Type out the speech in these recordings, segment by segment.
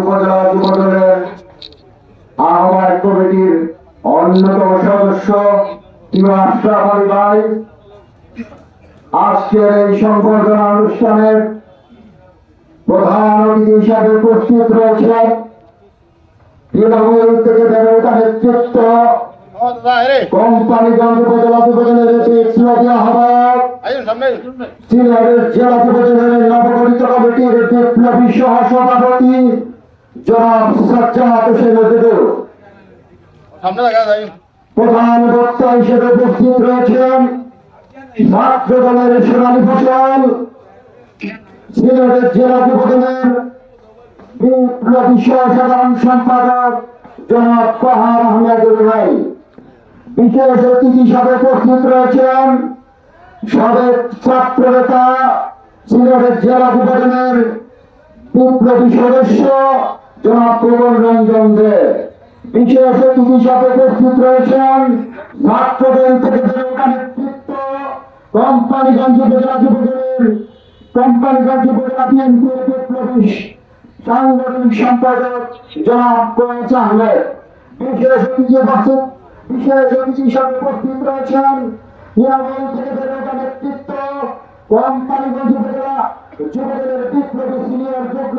উপজেলা যুবদলের আহ্বায়ক কমিটির অন্যতম সদস্য আশরাফ আলী ভাই। আজকের এই সংবর্ধনা অনুষ্ঠানের প্রধান অতিথি হিসাবে উপস্থিত রয়েছেন তৃণমূল থেকে বেড়ে নেতৃত্ব। কোম্পানিগঞ্জ উপজেলা যুবদলের আহ্বায়ক। সিলেটের জেলা যুবদলের নবগঠিত কমিটির বিপ্লবী সহ সভাপতি জনাব সাজ্জাদ হোসেন প্রধান বক্তা হিসেবে উপস্থিত রয়েছেন ছাত্র দলের সোনালী ফসল সিলেটের জেলা যুবদলের বিপ্লবী সাধারণ সম্পাদক জনাব পাহাড় আহমেদুল ভাই। বিশেষ অতিথি হিসাবে উপস্থিত রয়েছেন সাবেক ছাত্র নেতা সিলেটের জেলা যুবদলের বিপ্লবী সদস্য জনাব প্রবল রঞ্জন দে বিশেষ অতিথি হিসাবে উপস্থিত রয়েছেন ছাত্রদল থেকে নেতৃত্ব কোম্পানিগঞ্জ উপজেলা যুবদলের কোম্পানিগঞ্জ উপজেলা বিএনপির বিপ্লবী সাংগঠনিক সম্পাদক জনাব কোয়েচ আহমেদ। বিশেষ অতিথি উপস্থিত, বিশেষ অতিথি হিসাবে উপস্থিত রয়েছেন নিয়ামল থেকে নেতৃত্ব কোম্পানিগঞ্জ উপজেলা যুবদলের বিপ্লবী সিনিয়র যুগ্ম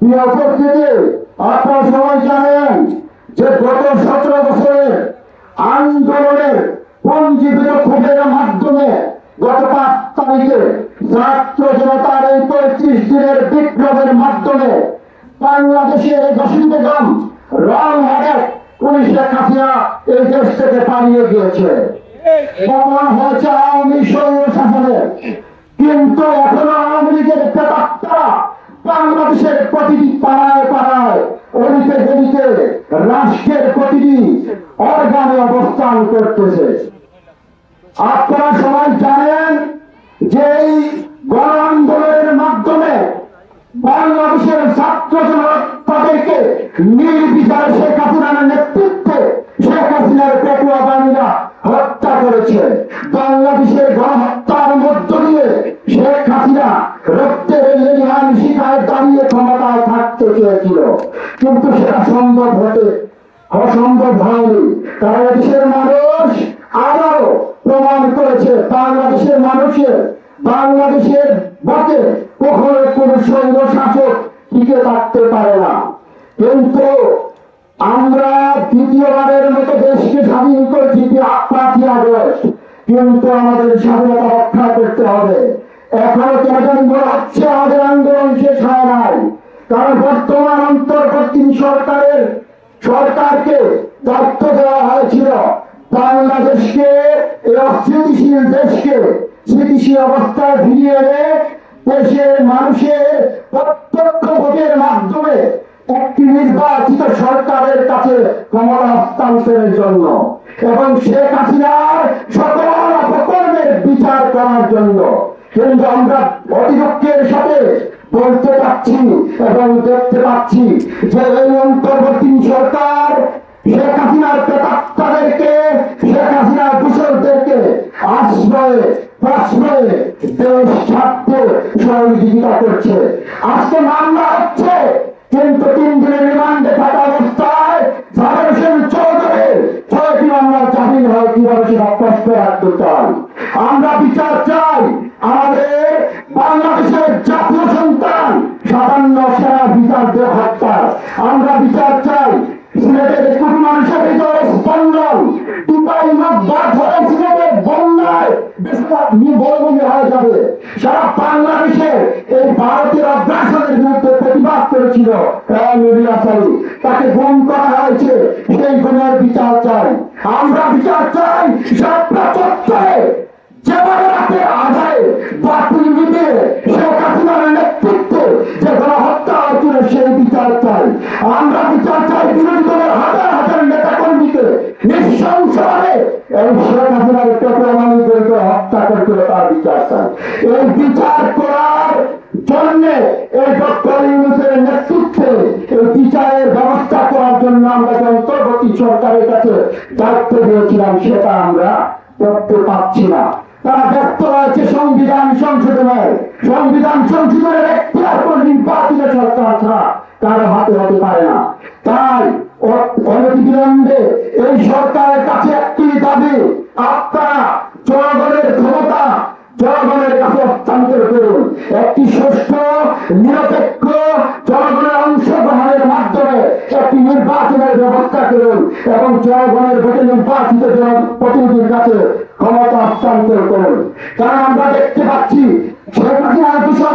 উপস্থিতি আপনারা সবাই জানেন যে গত সতেরো বছরের আন্দোলনের পঞ্জীবিত ক্ষোভের মাধ্যমে গত পাঁচ তারিখে ছাত্র জনতার এই পঁয়ত্রিশ দিনের বিপ্লবের মাধ্যমে বাংলাদেশের দশম বেগম রং হাটের পুলিশ শেখ হাসিনা এই দেশ থেকে পালিয়ে গিয়েছে। পতন হয়েছে আওয়ামী সৈন্য কিন্তু এখনও আওয়ামী লীগের প্রেতাত্মারা বাংলাদেশের প্রতিটি পাড়ায় পাড়ায়, অলিতে গলিতে রাষ্ট্রের প্রতিটি অর্গানে অবস্থান করতেছে। আপনারা সবাই জানেন যে এই গণ আন্দোলনের মাধ্যমে বাংলাদেশের ছাত্র জনতা তাদেরকে নির্বিচারে শেখ হাসিনার নেতৃত্বে দাঁড়িয়ে ক্ষমতায় থাকতে চেয়েছিল, কিন্তু সেটা সম্ভব হতে, অসম্ভব হয়নি। কারণ দেশের মানুষ আবারও প্রমাণ করেছে, বাংলাদেশের মানুষের, বাংলাদেশের বুকে কখনো কোন সৈন্য শাসক টিকে থাকতে পারে না। কিন্তু আমরা দ্বিতীয়বারের মতো দেশকে স্বাধীন করেছি পাঁচই কিন্তু আমাদের স্বাধীনতা রক্ষা করতে হবে। এখনও মনে হচ্ছে আমাদের আন্দোলন শেষ হয় নাই। কারণ বর্তমান অন্তর্বর্তী সরকারের, সরকারকে দায়িত্ব দেওয়া হয়েছিল বাংলাদেশকে, এই অস্থিতিশীল দেশকে স্থিতিশীল অবস্থায় ফিরিয়ে এনে দেশের মানুষের প্রত্যক্ষ ভোটের মাধ্যমে একটি নির্বাচিত সরকারের কাছে ক্ষমতা হস্তান্তরের জন্য এবং শেখ হাসিনার সকল অপকর্মের বিচার করার জন্য কিন্তু আমরা অতিরিক্তের সাথে বলতে পাচ্ছি এবং দেখতে পাচ্ছি যে এই অন্তর্বর্তী সরকার শেখ হাসিনার শেখ হাসিনার কুশলদেরকে আশ্রয়ে, প্রশ্রয়ে দেশ ছাড়তে সহযোগিতা করছে। আজকে মামলা হচ্ছে, কিন্তু তিন দিনের রিমান্ডে থাকা অবস্থায় জাভেদ হোসেন চৌধুরী ছয়টি মামলার জামিন হয় কীভাবে সেটা রাখতে চাই। আমরা বিচার চাই সেনা বিচার দেওয়া হত্যার। আমরা বিচার চাই, সিলেটের কোটি মানুষের হৃদয় স্পন্দন। দুবাই নব্বা ধরে সিলেটের বন্যায় বলবন্দি হয়ে যাবে। সারা বাংলাদেশে এই ভারতের বিরুদ্ধে প্রতিবাদ করেছিল তাকে গুম করা হয়েছে, সেই গুণের বিচার চাই। আমরা বিচার চাই সাতটা চত্বরে। যেভাবে রাতে বিচার চাই। আমরা বিচার চাই বিরোধী দলের হাজার হাজার নেতা কর্মীকে এই শেখ হাসিনার হত্যা তার বিচার চাই। এই বিচার করার সেটা আমরা করতে পারছি না। সংবিধান সংশোধনের। সংবিধান সংশোধনের একটি সরকার ছাড়া। কারও হাতে হতে পারে না। তাই অনতিবিলম্বে এই সরকারের কাছে একটি দাবি, আপনারা জনগণের ক্ষমতা, জনগণের কাছে হস্তান্তর করুন। একটি সুষ্ঠ, নিরপেক্ষ জনগণের অংশগ্রহণের মাধ্যমে একটি নির্বাচনের ব্যবস্থা করুন এবং জনগণের ভোটে নির্বাচিত জনপ্রতিনিধির কাছে ক্ষমতা হস্তান্তর করুন। কারণ আমরা দেখতে পাচ্ছি, শেখ হাসিনা দূষণ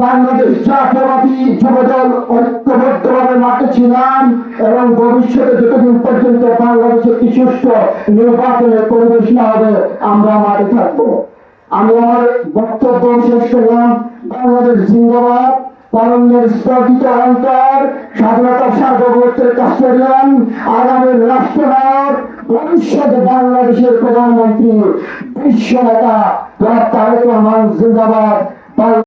বাংলাদেশ জাতীয়বাদী যুবদল ঐক্যবদ্ধভাবে মাঠে ছিলাম এবং ভবিষ্যতে যতদিন পর্যন্ত সুষ্ঠু নির্বাচনের পরিবেশ না হবে, আমরা মাঠে আমি আমার বক্তব্য শেষ করলাম। বাংলাদেশ জিন্দাবাদ। পালনের স্পর্ধিত অহংকার সার্বভৌমত্বের কাস্টোডিয়ান আগামী রাষ্ট্রনায়ক, ভবিষ্যতে বাংলাদেশের প্রধানমন্ত্রী, বিশ্ব নেতা তারেক রহমান জিন্দাবাদ।